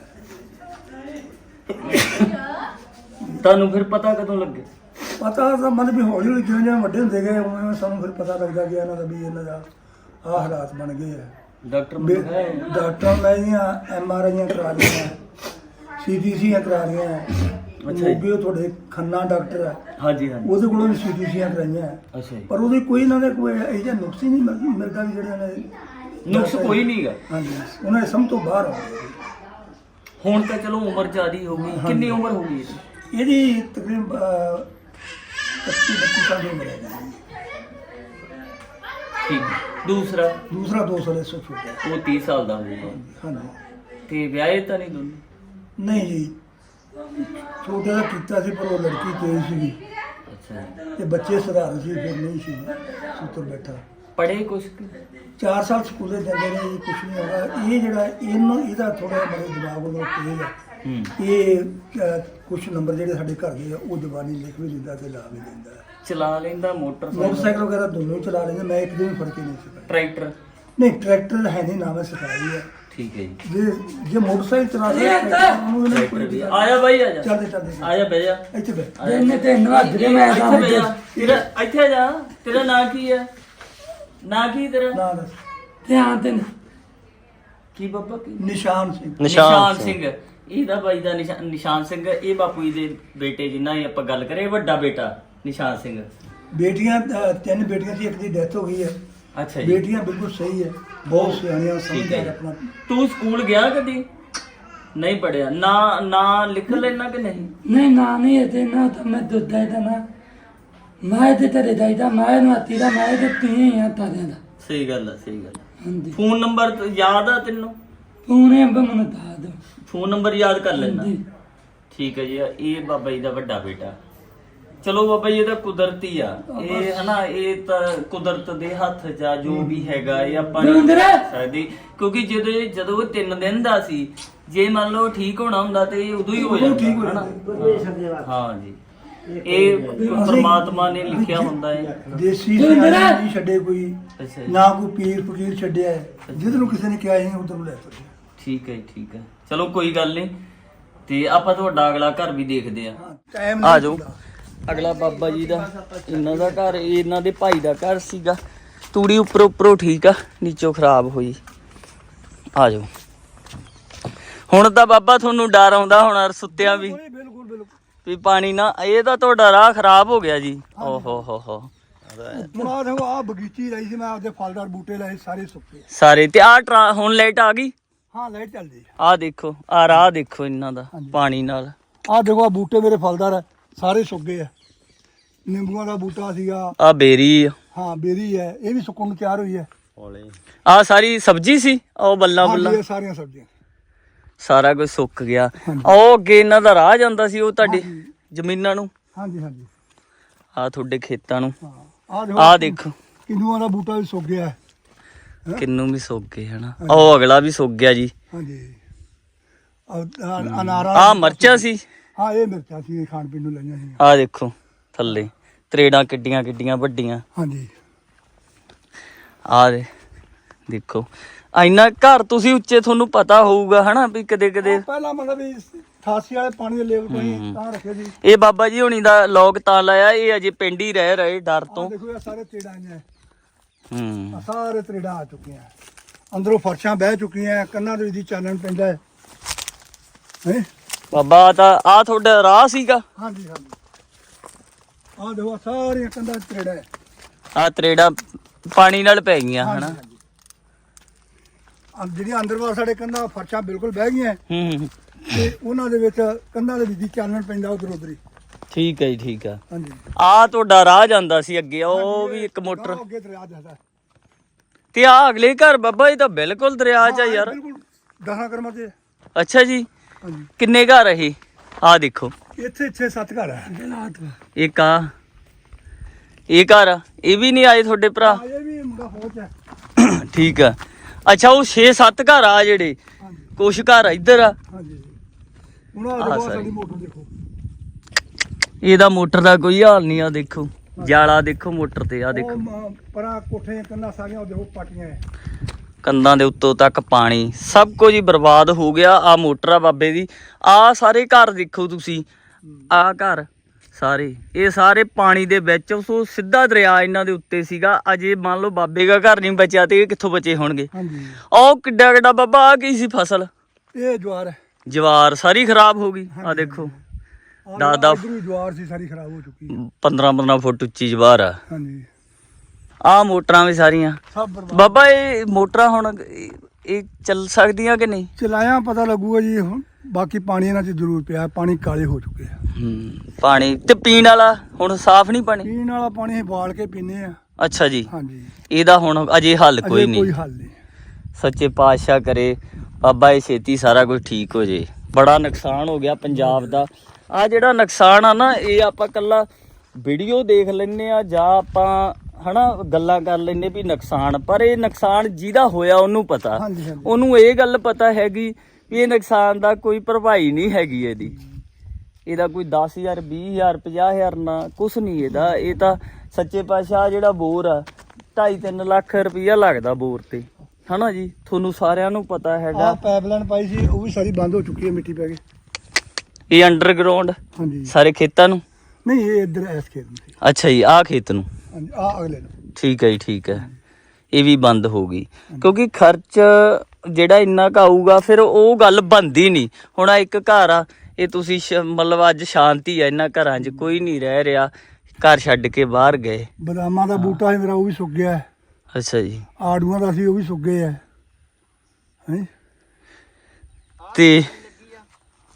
ਤੁਹਾਨੂੰ ਫਿਰ ਪਤਾ ਕਦੋਂ ਲੱਗੇ? ਪਤਾ ਤਾਂ ਮਤਲਬ ਵੀ ਹੌਲੀ ਹੌਲੀ ਜਿਵੇਂ ਜਿਵੇਂ ਵੱਡੇ ਹੁੰਦੇ ਗਏ ਉਵੇਂ ਉਵੇਂ ਸਾਨੂੰ ਫਿਰ ਪਤਾ ਲੱਗਦਾ ਗਿਆ ਇਹਨਾਂ ਦਾ ਵੀ ਇਹਨਾਂ ਦਾ ਆਹ ਹਾਲਾਤ ਬਣ ਗਏ ਆ। ਡਾਕਟਰ ਵੀ ਦਿਖਾਇਆ? ਡਾਕਟਰਾਂ ਨੇ ਦੀਆਂ ਐਮ ਆਰ ਆਈਆਂ ਕਰਾ ਲਈਆਂ ਸੀਟੀਸੀਆਂ ਕਰਾ ਲਈਆਂ। ਅੱਛਾ ਜੀ। ਮੋਗੇ ਉਹ ਤੁਹਾਡੇ ਖੰਨਾ ਡਾਕਟਰ ਹੈ ਹਾਂਜੀ ਹਾਂਜੀ। ਉਹਦੇ ਕੋਲੋਂ ਵੀ ਸੀਟੀਸੀਆਂ ਕਰਾਈਆਂ। ਹੈ। ਅੱਛਾ ਜੀ। ਪਰ ਉਹਦੇ ਕੋਈ ਇਹਨਾਂ ਦੇ ਕੋਈ ਇਹ ਜਿਹਾ ਨੁਕਸ ਹੀ ਨਹੀਂ ਮਿਲ- ਮਿਲਦਾ ਵੀ ਜਿਹੜੇ ਨੇ ਨੁਕਸ ਕੋਈ ਨਹੀਂਗਾ ਹਾਂਜੀ ਉਹਨਾਂ ਦੇ ਸਮ ਤੋਂ ਬਾਹਰ ਆ। ਹੁਣ ਤਾਂ ਚਲੋ ਉਮਰ ਜ਼ਿਆਦੀ ਹੋ ਗਈ। ਕਿੰਨੀ ਉਮਰ ਹੋ ਗਈ ਇਹਦੀ? ਇਹਦੀ ਤਕਰੀਬਨ 25 25 ਸਾਲ ਦੀ ਉਮਰ ਹੈ ਠੀਕ। ਹੈ। ਦੂਸਰਾ? ਦੂਸਰਾ ਦੋ ਸਾਲ ਇਸ ਤੋਂ ਛੋਟਾ ਹੈ। ਉਹ 30 ਸਾਲ ਦਾ ਹੋਊਗਾ। ਹਾਂਜੀ। ਤੇ ਵਿਆਹੇ ਤਾਂ ਨਹੀਂ ਦੋਨੋਂ? ਨਹੀਂ ਜੀ। ਛੋਟਾ ਦਾ ਕੀਤਾ ਸੀ ਪਰ ਉਹ ਲੜਕੀ ਤੇਜ਼ ਸੀਗੀ। ਅੱਛਾ। ਤੇ ਬੱਚੇ ਸਧਾਰਨ ਸੀ ਫਿਰ ਨਹੀਂ ਸੀ। ਸੁੱਤਰ ਬੈਠਾ। ਪੜੇ ਕੁਛ ਕੁ? 4 ਸਾਲ ਸਕੂਲੇ ਜਾਂਦੇ ਨੇ ਜੀ ਕੁਛ ਨਹੀਂ ਹੋਗਾ। ਇਹ ਜਿਹੜਾ ਇਹਨੂੰ ਇਹਦਾ ਥੋੜਾ ਮੇਰੇ ਦਿਮਾਗ ਨੂੰ ਤੇਜ਼ ਹੂੰ। ਇਹ ਕੁਝ ਨੰਬਰ ਜਿਹੜੇ ਸਾਡੇ ਘਰ ਦੇ ਆ ਉਹ ਜ਼ਬਾਨੀ ਲਿਖ ਵੀ ਲੈਂਦਾ ਤੇ ਲਾ ਵੀ ਹੈ। ਚਲਾ ਲੈਂਦਾ ਮੋਟਰਸਾਈਕਲ। ਮੋਟਰਸਾਈਕਲ ਵਗੈਰਾ ਦੋਨੋਂ ਹੀ ਚਲਾ ਲੈਂਦਾ ਮੈਂ ਇੱਕ ਦਿਨ ਫੜ ਕੇ ਨਹੀਂ ਸਿਖਾਇਆ ਟਰੈਕਟਰ? ਨਹੀਂ ਟਰੈਕਟਰ ਹੈ ਨਹੀਂ ਨਾ ਮੈਂ ਸਿਖਾਈ ਹੈ ਠੀਕ ਹੈ ਜੀ। ਜੇ ਜੇ ਮੋਟਰਸਾਈਕਲ ਚਲਾ ਰਿਹਾ ਆਇਆ ਬਾਈ ਆ ਜਾ। ਚੱਲਦੇ ਚੱਲਦੇ ਆ ਜਾ। ਬਹਿ ਜਾ। ਇੱਥੇ ਬੈ ਇਹਨੇ ਤੇ ਨਵਾਜਰੇ ਮੈਂ ਇੱਥੇ ਬਹਿ ਜਾ। ਤੇਰਾ ਇੱਥੇ ਜਾ। ਤੇਰਾ ਨਾਂ ਕੀ ਹੈ ਨਾਂ ਕੀ ਤੇਰਾ? ਨਾ ਦੱਸ। ਧਿਆਨ ਤੇ ਕੀ ਬਾਬਾ ਕੀ? ਨਿਸ਼ਾਨ ਸਿੰਘ। ਨਿਸ਼ਾਨ ਸਿੰਘ। ਇਹਦਾ ਬਾਈ ਦਾ ਨਿਸ਼ਾਨ ਨਿਸ਼ਾਨ ਸਿੰਘ ਇਹ ਬਾਪੂ ਜੀ ਦੇ ਬੇਟੇ ਜਿਨ੍ਹਾਂ ਦੀ ਆਪਾਂ ਗੱਲ ਕਰੇ ਵੱਡਾ ਬੇਟਾ ਨਿਸ਼ਾਨ ਸਿੰਘ। ਬੇਟੀਆਂ ਅ, ਤਿੰਨ ਬੇਟੀਆਂ ਸੀ ਇੱਕ ਦੀ ਡੈਥ ਹੋ ਗਈ ਹੈ। ਅੱਛਾ ਜੀ। ਬੇਟੀਆਂ ਬਿਲਕੁਲ ਸਹੀ ਹੈ ਬਹੁਤ ਸਿਆਣੀਆਂ ਠੀਕ ਹੈ ਸਮਝਦਾਰ ਆਪਣਾ। ਤੂੰ ਸਕੂਲ ਗਿਆ ਕਦੀ? ਨਹੀਂ ਪੜਿਆ ਨਾ ਨਾ ਲਿਖ ਲੈਣਾ ਕਿ ਨਹੀਂ? ਨਹੀਂ ਨਾ ਨਹੀਂ ਇਹਦੇ ਨਾ ਤਾਂ ਮੈਂ ਦੁੱਧ ਦਾ ਇਹਦਾ ਨਾ ਮੈਂ ਤੇ ਤੇਰੇ ਦਾ ਇਹਦਾ ਮੈਂ ਨੂੰ ਆਤੀ ਦਾ ਮੈਂ ਤੇ ਤੀਏ ਆ ਤਾਰਿਆਂ ਦਾ। ਸਹੀ ਗੱਲ ਹੈ ਸਹੀ ਗੱਲ। ਹਾਂਜੀ। ਫੋਨ ਨੰਬਰ ਤਾਂ ਯਾਦ ਆ ਤੈਨੂੰ? ਪੂਰੇ ਅੰਬ ਮੈਨੂੰ ਦੱਸ ਦੋ ਫੋਨ ਨੰਬਰ ਯਾਦ ਕਰ ਲੈਣਾ ਠੀਕ ਹੈ ਜੀ ਇਹ ਬਾਬਾ ਜੀ ਦਾ ਵੱਡਾ ਬੇਟਾ। ਚਲੋ ਬਾਬਾ ਜੀ ਇਹ ਤਾਂ ਕੁਦਰਤੀ ਆ। ਇਹ ਹਨਾ ਇਹ ਤਾਂ ਕੁਦਰਤ ਦੇ ਹੱਥ 'ਚ ਆ ਜੋ ਵੀ ਹੈਗਾ ਇਹ ਆਪਾਂ ਨਹੀਂ ਦਵਿੰਦਰ! ਕਰ ਸਕਦੇ। ਕਿਉਂਕਿ ਜਦੋਂ ਇਹ- ਜਦੋਂ ਤਿੰਨ ਦਿਨ ਦਾ ਸੀ ਜੇ ਮੰਨ ਲਓ ਠੀਕ ਹੋਣਾ ਹੁੰਦਾ ਤੇ ਇਹ ਉਦੋਂ ਹੀ ਹੋ ਜਾਂਦਾ ਠੀਕ ਹੋ ਹਨਾ? ਪਰਮੇਸ਼ਰ ਦੇ ਵਾਸਤੇ ਹਾਂ ਜੀ। ਇਹ ਪਰਮਾਤਮਾ ਨੇ ਲਿਖਿਆ ਹੁੰਦਾ ਹੈ। ਦੇਸੀ! ਸਿਆਣੇ ਨਹੀਂ ਛੱਡੇ ਕੋਈ ਅੱਛਾ ਜੀ। ਨਾ ਕੋਈ ਪੀਰ ਫਕੀਰ ਛੱਡਿਆ ਜਿੱਦ ਨੂੰ ਕਿਸੇ ਨੇ ਕਿਹਾ ਸੀ ਉਧਰ ਨੂੰ ਲੈ ਚੱਲੇ ਠੀਕ ਹੈ ਜੀ, ਠੀਕ ਹੈ। ਚਲੋ ਕੋਈ ਗੱਲ ਨਹੀਂ। ਤੇ ਆਪਾਂ ਤੁਹਾਡਾ ਅਗਲਾ ਘਰ ਵੀ ਦੇਖਦੇ ਆ ਟਾਈਮ ਆ ਜਾਓ ਅਗਲਾ ਬਾਬਾ ਜੀ ਦਾ ਇਹਨਾਂ ਦਾ ਘਰ ਇਹ ਇਹਨਾਂ ਦੇ ਭਾਈ ਦਾ ਘਰ ਸੀਗਾ। ਤੂੜੀ ਉੱਪਰ ਉੱਪਰੋਂ ਠੀਕ ਆ ਨੀਚੋਂ ਖਰਾਬ ਹੋਈ। ਆ ਜਾਓ ਹੁਣ ਤਾਂ ਬਾਬਾ ਤੁਹਾਨੂੰ ਡਰ ਆਉਂਦਾ ਹੋਣਾ ਸੁੱਤਿਆਂ ਵੀ। ਬਿਲਕੁਲ ਬਿਲਕੁਲ ਵੀ ਪਾਣੀ ਨਾ ਇਹ ਤਾਂ ਤੁਹਾਡਾ ਰਾਹ ਖਰਾਬ ਹੋ ਗਿਆ ਜੀ। ਓ ਹੋ ਹੋ। ਹੋ ਆ ਬਗੀਚੀ ਲਾਈ ਸੀ ਮੈਂ ਆਪਦੇ ਫਲਦਾਰ ਬੂਟੇ ਲਾਏ ਸਾਰੇ ਸੁੱਕੇ। ਸਾਰੇ ਤੇ ਆ ਹੁਣ ਲਾਈਟ ਆ ਗਈ। ਹਾਂ ਲਾਈਟ ਚੱਲਦੀ ਆ ਦੇਖੋ ਆ ਰਾਹ ਦੇਖੋ ਇਹਨਾਂ ਦਾ ਪਾਣੀ ਨਾਲ। ਆ ਦੇਖੋ ਆ ਬੂਟੇ ਮੇਰੇ ਫਲਦਾਰ ਆ, ਸਾਰੇ ਸੁੱਕ ਗਏ ਆ। ਨਿੰਬੂਆਂ ਦਾ ਬੂਟਾ ਸੀਗਾ। ਆ ਬੇਰੀ ਹਾਂ ਬੇਰੀ ਹੈ ਇਹ ਵੀ ਸੁੱਕਣ ਨੂੰ ਤਿਆਰ ਹੋਈ ਹੈ। ਆ ਸਾਰੀ ਸਬਜ਼ੀ ਸੀ ਉਹ ਬੱਲਾ ਹਾਂ ਬੱਲਾ। ਇਹ ਸਾਰੀਆਂ ਸਬਜ਼ੀਆਂ। ਸਾਰਾ ਕੁਝ ਸੁੱਕ ਗਿਆ। ਉਹ ਅੱਗੇ ਇਹਨਾਂ ਦਾ ਰਾਹ ਜਾਂਦਾ ਸੀ ਉਹ ਤੁਹਾਡੀ ਜ਼ਮੀਨਾਂ ਨੂੰ? ਹਾਂਜੀ ਹਾਂਜੀ। ਆ ਤੁਹਾਡੇ ਖੇਤਾਂ ਨੂੰ। ਹਾਂ ਆ ਦੇਖੋ ਆ ਦੇਖੋ। ਕਿੰਨੂਆਂ ਦਾ ਬੂਟਾ ਵੀ ਸੁੱਕ ਗਿਆ। ਹੈ। ਕਿੰਨੂ ਵੀ ਸੁੱਕ ਗਏ ਹਨਾ? ਉਹ ਅਗਲਾ ਵੀ ਸੁੱਕ ਗਿਆ ਜੀ। ਹਾਂਜੀ। ਆ- ਆ- ਅਨਾਰਾਂ ਆ ਮਰਚਾਂ ਸੀ। ਹਾਂ ਇਹ ਮਿਰਚਾਂ ਸੀ ਇਹ ਖਾਣ ਪੀਣ ਨੂੰ ਲਈਆਂ ਸੀ। ਆ ਦੇਖੋ ਥੱਲੇ। ਤਰੇੜਾਂ ਕਿੱਡੀਆਂ ਕਿੱਡੀਆਂ ਵੱਡੀਆਂ। ਹਾਂਜੀ। ਆ ਦੇ ਦੇਖੋ। ਇੰਨਾ ਘਰ ਤੁਸੀਂ ਉੱਚੇ ਤੁਹਾਨੂੰ ਪਤਾ ਹੋਊਗਾ ਹਨਾ ਵੀ ਕਦੇ ਕਦੇ ਪਹਿਲਾਂ ਮਤਲਬ ਵੀ 88 ਵਾਲੇ ਪਾਣੀ ਦੇ ਲੈਵਲ ਤੋਂ ਹੀ। ਤਾਂ ਰੱਖੇ ਸੀ। ਇਹ ਬਾਬਾ ਜੀ ਹੁਣੀ ਦਾ ਲੋਕ ਤਾਂ ਲਾਇਆ ਇਹ ਅਜੇ ਪਿੰਡ ਹੀ ਰਹਿ ਰਹੇ ਡਰ ਆ ਤੋਂ। ਦੇਖੋ ਇਹ ਸਾਰੇ ਤੇੜਾਂ ਆਈਆਂ। ਹੂੰ। ਆਹ ਸਾਰੇ ਤੇੜਾਂ ਆ ਚੁੱਕੀਆਂ ਅੰਦਰੋਂ ਫਰਸ਼ਾਂ ਬਹਿ ਚੁੱਕੀਆਂ ਕੰਨਾਂ ਦੇ ਵਿੱਚ ਦੀ ਚਾਨਣ ਪੈਂਦਾ ਹੈ। ਹੈਂ? ਬਾਬਾ ਆਹ ਤਾਂ ਆ ਤੁਹਾਡਾ ਰਾਹ ਸੀਗਾ? ਹਾਂਜੀ ਹਾਂਜੀ। ਆ ਦੇਖੋ ਆਹ ਸਾਰੀਆਂ ਕੰਧਾਂ 'ਚ ਹੈ। ਆ ਤਰੇੜਾ ਪਾਣੀ ਨਾਲ ਪੈ ਗਈਆਂ ਹਾਂਜੀ, ਹਨਾ? ਹਾਂਜੀ। ਆ ਜਿਹੜੀਆਂ ਅੰਦਰ ਵਾਰ ਸਾਡੇ ਕੰਧਾਂ ਫਰਸ਼ਾਂ ਬਿਲਕੁਲ ਬਹਿ ਗਈਆਂ ਹੂੰ। ਹੂੰ ਤੇ ਉਹਨਾਂ ਦੇ ਵਿੱਚ ਕੰਧਾਂ ਦੇ ਵਿੱਚ ਦੀ ਚਾਨਣ ਪੈਂਦਾ ਉਧਰ ਉਧਰ। ਹੀ ਠੀਕ ਹੈ ਜੀ ਠੀਕ ਆ ਹਾਂਜੀ। ਆ ਤੁਹਾਡਾ ਰਾਹ ਜਾਂਦਾ ਸੀ ਅੱਗੇ ਉਹ ਵੀ ਇੱਕ ਮੋਟਰ ਗਾਂਹ ਅੱਗੇ ਦਰਿਆ ਜਾਂਦਾ ਤੇ ਆ ਅਗਲੇ ਘਰ ਬਾਬਾ ਇਹ ਤਾਂ ਬਿਲਕੁਲ ਦਰਿਆ 'ਚ ਆ ਯਾਰ। ਬਿਲਕੁਲ। ਦਸਾਂ ਕਰਮਾਂ ਤੇ। ਅੱਛਾ ਜੀ। ਹਾਂਜੀ। ਕਿੰਨੇ ਘਰ ਇਹ? ਆ ਦੇਖੋ। ਇੱਥੇ 6-7 ਘਰ ਹੈ ਜਲਾਤ ਵਾ ਇੱਕ ਆ। ਇਹ ਘਰ ਆ। ਇਹ ਵੀ ਨਹੀਂ ਆਏ ਤੁਹਾਡੇ ਭਰਾ? ਆ ਇਹ ਵੀ ਮੁੰਡਾ ਫੌਜ ਹੈ। ਠੀਕ ਆ। ਅੱਛਾ ਉਹ 6-7 ਘਰ ਆ ਜਿਹੜੇ। ਹਾਂਜੀ। ਕੁਛ ਘਰ ਇੱਧਰ ਆ। ਹਾਂਜੀ। ਹੁਣ ਆ ਆਹ ਦੇਖੋ ਆਹ ਸਾਰੀ। ਸਾਡੀ ਮੋਟਰ ਦੇਖੋ। ਇਹਦਾ ਮੋਟਰ ਦਾ ਕੋਈ ਹਾਲ ਨਹੀਂ ਆ ਦੇਖੋ। ਜਾਲਾ ਦੇਖੋ ਮੋਟਰ ਤੇ ਆ ਉਹ ਦੇਖੋ। ਮ- ਪਰਾਂ ਕੋਠੇ ਕੰਨਾਂ ਸਾਰੀਆਂ ਉਹ ਦੇਖੋ ਪਾਟੀਆਂ ਦੇ ਉੱਤੋਂ ਤੱਕ ਪਾਣੀ। ਸਭ ਕੁਝ ਹੀ ਬਰਬਾਦ ਹੋ ਗਿਆ ਆ ਮੋਟਰ ਆ ਬਾਬੇ ਦੀ। ਆ ਸਾਰੇ ਘਰ ਦੇਖੋ ਤੁਸੀਂ। ਆ ਘਰ ਸਾਰੇ। ਇਹ ਸਾਰੇ ਪਾਣੀ ਦੇ ਵਿੱਚ ਸੋ ਸਿੱਧਾ ਦਰਿਆ ਇਹਨਾਂ ਦੇ ਉੱਤੇ ਸੀਗਾ। ਅਜੇ ਮੰਨ ਲਓ ਬਾਬੇ ਦਾ ਘਰ ਨਹੀਂ ਬਚਿਆ ਤੇ ਇਹ ਕਿੱਥੋਂ ਬਚੇ ਹੋਣਗੇ? ਹਾਂਜੀ। ਉਹ ਕਿੱਡਾ ਕਿੱਡਾ ਬਾਬਾ ਆ ਕੀ ਸੀ ਫਸਲ? ਇਹ ਜਵਾਰ ਹੈ ਜਵਾਰ ਸਾਰੀ ਖਰਾਬ ਹੋ ਗਈ। ਆ ਦੇਖੋ। ਦਸ ਦਸ ਇਧਰ ਵੀ ਜਵਾਰ ਸੀ ਸਾਰੀ ਖਰਾਬ ਹੋ ਚੁੱਕੀ 15 15 ਫੁੱਟ ਉੱਚੀ ਜਵਾਰ ਆ। ਹਾਂਜੀ। ਆ ਮੋਟਰਾਂ ਵੀ ਸਾਰੀਆਂ। ਸਭ ਬਰਬਾਦ। ਬਾਬਾ ਇਹ ਮੋਟਰਾਂ ਹੁਣ ਇਹ- ਇਹ ਚੱਲ ਸਕਦੀਆਂ ਕਿ ਨਹੀਂ? ਚਲਾਇਆ ਪਤਾ ਲੱਗੂਗਾ ਜੀ ਹੁਣ ਬਾਕੀ ਪਾਣੀ ਇਹਨਾਂ 'ਚ ਜ਼ਰੂਰ ਪਿਆ ਪਾਣੀ ਕਾਲੇ ਹੋ ਚੁੱਕੇ ਆ। ਹੂੰ ਪਾਣੀ ਤੇ ਪੀਣ ਵਾਲਾ ਹੁਣ ਸਾਫ਼ ਨਹੀਂ ਪਾਣੀ? ਪੀਣ ਵਾਲਾ ਪਾਣੀ ਅਸੀਂ ਬਾਲ ਕੇ ਪੀਨੇ ਆ। ਅੱਛਾ ਜੀ। ਹਾਂਜੀ। ਇਹਦਾ ਹੁਣ ਅਜੇ ਹੱਲ ਕੋਈ ਅਜੇ ਨਹੀਂ। ਕੋਈ ਹੱਲ ਨਹੀਂ। ਸੱਚੇ ਪਾਤਸ਼ਾਹ ਕਰੇ ਬਾਬਾ ਇਹ ਛੇਤੀ ਸਾਰਾ ਕੁਝ ਠੀਕ ਹੋ ਜੇ। ਬੜਾ ਨੁਕਸਾਨ ਹੋ ਗਿਆ ਪੰਜਾਬ ਦਾ। ਆ ਜਿਹੜਾ ਨੁਕਸਾਨ ਆ ਨਾ ਇਹ ਆਪਾਂ ਕੱਲਾ ਵੀਡੀਓ ਦੇਖ ਲੈਨੇ ਆ ਜਾਂ ਆਪਾਂ ਹਨਾ ਗੱਲਾਂ ਕਰ ਲੈਨੇ ਵੀ ਨੁਕਸਾਨ। ਪਰ ਇਹ ਨੁਕਸਾਨ ਜਿਹਦਾ ਹੋਇਆ ਉਹਨੂੰ ਪਤਾ। ਉਹਨੂੰ ਇਹ ਗੱਲ ਪਤਾ ਹੈਗੀ ਵੀ ਇਹ ਨੁਕਸਾਨ ਦਾ ਕੋਈ ਭਰਪਾਈ ਨਹੀਂ ਹੈਗੀ ਇਹਦੀ। ਇਹਦਾ ਕੋਈ 10000 20000 50000 ਨਾ ਕੁਛ ਨਹੀਂ ਇਹਦਾ। ਇਹ ਤਾਂ ਸੱਚੇ ਪਾਤਸ਼ਾਹ ਜਿਹੜਾ ਬੋਰ ਆ 2.5 ਲੱਖ ਰੁਪਈਆ ਲੱਗਦਾ ਬੋਰ ਤੇ। ਹਨਾ ਜੀ? ਤੁਹਾਨੂੰ ਸਾਰਿਆਂ ਨੂੰ ਪਤਾ ਆ ਹੈਗਾ ਪਾਈਪਲਾਈਨ ਪਾਈ ਸੀ ਉਹ ਵੀ ਸਾਰੀ ਬੰਦ ਹੋ ਚੁੱਕੀ ਹੈ ਮਿੱਟੀ ਪੈ ਕੇ। ਇਹ ਅੰਡਰਗਰਾਉਂਡ ਹਾਂਜੀ। ਸਾਰੇ ਖੇਤਾਂ ਨੂੰ? ਨਹੀਂ ਇਹ ਇੱਧਰ ਐਸ ਖੇਤ ਨੂੰ ਸੀ ਅੱਛਾ ਜੀ ਆਹ ਖੇਤ ਨੂੰ? ਹਾਂਜੀ ਆ ਅਗਲੇ ਨੂੰ। ਠੀਕ ਹੈ ਜੀ ਠੀਕ ਹੈ। ਇਹ ਵੀ ਬੰਦ ਹੋ ਗਈ। ਕਿਉਂਕਿ ਖਰਚ ਜਿਹੜਾ ਇੰਨਾ ਕੁ ਆਊਗਾ ਫਿਰ ਉਹ ਗੱਲ ਬੰਦੀ ਨਹੀਂ। ਹੁਣ ਆਹ ਇੱਕ ਘਰ ਆ ਇਹ ਤੁਸੀਂ ਮਤਲਬ ਅੱਜ ਸ਼ਾਂਤੀ ਆ ਇਹਨਾਂ ਘਰਾਂ 'ਚ ਕੋਈ ਨਹੀਂ ਰਹਿ ਰਿਹਾ। ਘਰ ਛੱਡ ਕੇ ਬਾਹਰ ਗਏ। ਬਦਾਮਾਂ ਦਾ ਬੂਟਾ ਸੀ ਮੇਰਾ ਉਹ ਵੀ ਸੁੱਕ ਗਿਆ। ਅੱਛਾ ਜੀ। ਆੜੂਆਂ ਦਾ ਸੀ ਉਹ ਵੀ ਸੁੱਕ ਗਏ ਹੈਂ? ਤੇ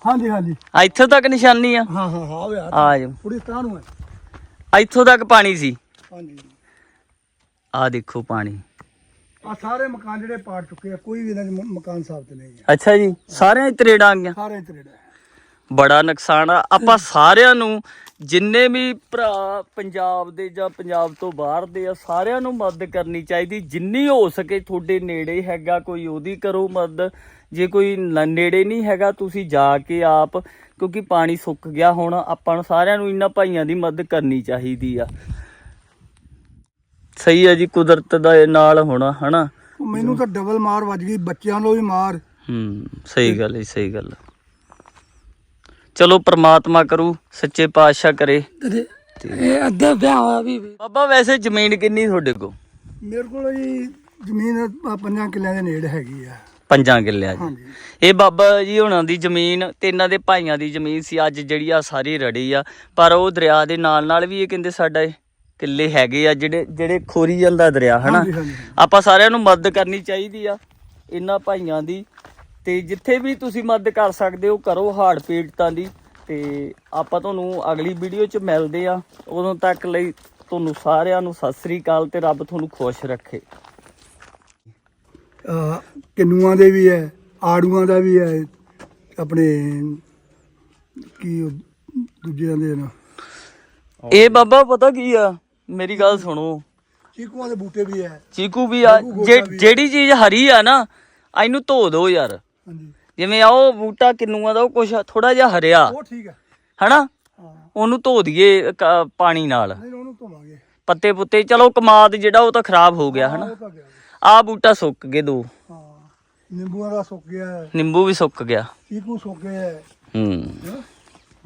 ਹਾਂਜੀ ਹਾਂਜੀ। ਆ ਇੱਥੋਂ ਤੱਕ ਨਿਸ਼ਾਨੀ ਆ? ਹਾਂ ਹਾਂ ਹਾਂ ਵੇ ਆ ਆ ਜਾਓ। ਪੂਰੀ ਤਾਂ ਨੂੰ ਹੈ ਇੱਥੋਂ ਤੱਕ ਪਾਣੀ ਸੀ? ਹਾਂਜੀ। ਆ ਦੇਖੋ ਪਾਣੀ। ਆ ਸਾਰੇ ਮਕਾਨ ਜਿਹੜੇ ਪਾੜ ਚੁੱਕੇ ਆ ਕੋਈ ਵੀ ਇਹਨਾਂ ਦੇ ਮ- ਮਕਾਨ ਸਾਬਤ ਨਹੀਂ ਹੈ ਅੱਛਾ ਜੀ ਸਾਰਿਆਂ 'ਚ ਤਰੇੜਾਂ ਆ ਗਈਆਂ? ਸਾਰੇ ਤਰੇੜਾ। ਬੜਾ ਨੁਕਸਾਨ ਆ। ਆਪਾਂ ਸਾਰਿਆਂ ਨੂੰ ਜਿੰਨੇ ਵੀ ਭਰਾ ਪੰਜਾਬ ਦੇ ਜਾਂ ਪੰਜਾਬ ਤੋਂ ਬਾਹਰ ਦੇ ਆ ਸਾਰਿਆਂ ਨੂੰ ਮਦਦ ਕਰਨੀ ਚਾਹੀਦੀ। ਜਿੰਨੀ ਹੋ ਸਕੇ ਤੁਹਾਡੇ ਨੇੜੇ ਹੈਗਾ ਕੋਈ ਉਹਦੀ ਕਰੋ ਮਦਦ। ਜੇ ਕੋਈ ਨੇੜੇ ਨਹੀਂ ਹੈਗਾ ਤੁਸੀਂ ਜਾ ਕੇ ਆਪ ਕਿਉਂਕਿ ਪਾਣੀ ਸੁੱਕ ਗਿਆ ਹੁਣ ਆਪਾਂ ਨੂੰ ਸਾਰਿਆਂ ਨੂੰ ਇਹਨਾਂ ਭਾਈਆਂ ਦੀ ਮਦਦ ਕਰਨੀ ਚਾਹੀਦੀ ਆ। ਸਹੀ ਹੈ ਜੀ ਕੁਦਰਤ ਦਾ ਇਹ ਨਾਲ ਹੋਣਾ ਹਨਾ? ਮੈਨੂੰ ਤਾਂ ਡਬਲ ਮਾਰ ਵੱਜ ਗਈ ਬੱਚਿਆਂ ਨੂੰ ਵੀ ਮਾਰ। ਹੂੰ ਸਹੀ ਗੱਲ ਹੈ ਸਹੀ ਗੱਲ ਚਲੋ ਪ੍ਰਮਾਤਮਾ ਕਰੂ ਸੱਚੇ ਪਾਤਸ਼ਾਹ ਕਰੇ। ਇਹ ਅੱਧਾ ਵਿਆਹ ਹੋਇਆ ਵੀ। ਬਾਬਾ ਵੈਸੇ ਜ਼ਮੀਨ ਕਿੰਨੀ ਤੁਹਾਡੇ ਕੋਲ? ਮੇਰੇ ਕੋਲ ਜੀ ਜ਼ਮੀਨ ਪੰਜਾਂ ਕਿੱਲਿਆਂ ਦੇ ਨੇੜੇ ਹੈਗੀ ਆ। ਪੰਜਾਂ ਕਿੱਲਿਆਂ ਦੀ ਹਾਂਜੀ। ਇਹ ਬਾਬਾ ਜੀ ਹੁਣਾਂ ਦੀ ਜ਼ਮੀਨ ਤੇ ਇਹਨਾਂ ਦੇ ਭਾਈਆਂ ਦੀ ਜ਼ਮੀਨ ਸੀ ਅੱਜ ਜਿਹੜੀ ਆ ਸਾਰੀ ਰੜੀ ਆ। ਪਰ ਉਹ ਦਰਿਆ ਦੇ ਨਾਲ ਨਾਲ ਵੀ ਇਹ ਕਹਿੰਦੇ ਸਾਡਾ ਇਹ ਕਿੱਲੇ ਹੈਗੇ ਆ ਜਿਹੜੇ ਜਿਹੜੇ ਖੋਰੀ ਜਾਂਦਾ ਦਰਿਆ ਹਨਾ? ਹਾਂਜੀ, ਹਾਂਜੀ। ਆਪਾਂ ਸਾਰਿਆਂ ਨੂੰ ਮਦਦ ਕਰਨੀ ਚਾਹੀਦੀ ਆ ਇਹਨਾਂ ਭਾਈਆਂ ਦੀ। ਤੇ ਜਿੱਥੇ ਵੀ ਤੁਸੀਂ ਮਦਦ ਕਰ ਸਕਦੇ ਹੋ ਕਰੋ ਹਾਰਟ ਪੀੜਤਾਂ ਦੀ। ਤੇ ਆਪਾਂ ਤੁਹਾਨੂੰ ਅਗਲੀ ਵੀਡੀਓ 'ਚ ਮਿਲਦੇ ਆ। ਉਦੋਂ ਤੱਕ ਲਈ ਤੁਹਾਨੂੰ ਸਾਰਿਆਂ ਨੂੰ ਸਤਿ ਸ੍ਰੀ ਅਕਾਲ ਤੇ ਰੱਬ ਤੁਹਾਨੂੰ ਖੁਸ਼ ਰੱਖੇ। ਕਿੰਨੂਆਂ ਦੇ ਵੀ ਹੈ ਆੜੂਆਂ ਦਾ ਵੀ ਹੈ ਆਪਣੇ ਕੀ ਉਹ ਦੂਜਿਆਂ ਦੇ ਨਾ ਇਹ ਬਾਬਾ ਪਤਾ ਕੀ ਆ? ਮੇਰੀ ਗੱਲ ਸੁਣੋ। ਚੀਕੂਆਂ ਦੇ ਬੂਟੇ ਵੀ ਹੈ। ਚੀਕੂ ਵੀ ਆ। ਜੇ- ਜਿਹੜੀ ਚੀਜ਼ ਹਰੀ ਆ ਨਾ ਆ ਇਹਨੂੰ ਧੋ ਦਿਓ ਯਾਰ। ਹਾਂਜੀ। ਜਿਵੇਂ ਆ ਉਹ ਬੂਟਾ ਕਿੰਨੂਆਂ ਦਾ ਉਹ ਕੁਛ ਥੋੜਾ ਜਿਹਾ ਹਰਿਆ। ਉਹ ਠੀਕ ਹੈ ਹਨਾ? ਹਾਂ। ਉਹਨੂੰ ਧੋ ਦਈਏ ਕ- ਪਾਣੀ ਨਾਲ। ਨਹੀਂ ਉਹਨੂੰ ਧੋਵਾਂਗੇ। ਪੱਤੇ ਪੁੱਤੇ ਚਲੋ ਕਮਾਦ ਜਿਹੜਾ ਉਹ ਤਾਂ ਖਰਾਬ ਹੋ ਗਿਆ ਹਨਾ? ਉਹ ਤਾਂ ਗਿਆ। ਆ ਬੂਟਾ ਸੁੱਕ ਗਏ ਦੋ। ਹਾਂ ਨਿੰਬੂਆਂ ਦਾ ਸੁੱਕ ਗਿਆ। ਹੈ ਨਿੰਬੂ ਵੀ ਸੁੱਕ ਗਿਆ। ਚੀਕੂ ਸੁੱਕ ਗਿਆ। ਹੈ। ਹੂੰ? ਹੈਂ?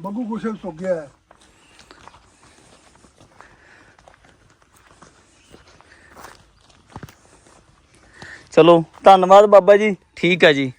ਬੱਗੂ ਗੁਸ਼ਲ ਸੁੱਕ ਗਿਆ। ਹੈ ਚਲੋ ਧੰਨਵਾਦ ਬਾਬਾ ਜੀ ਠੀਕ ਆ ਜੀ।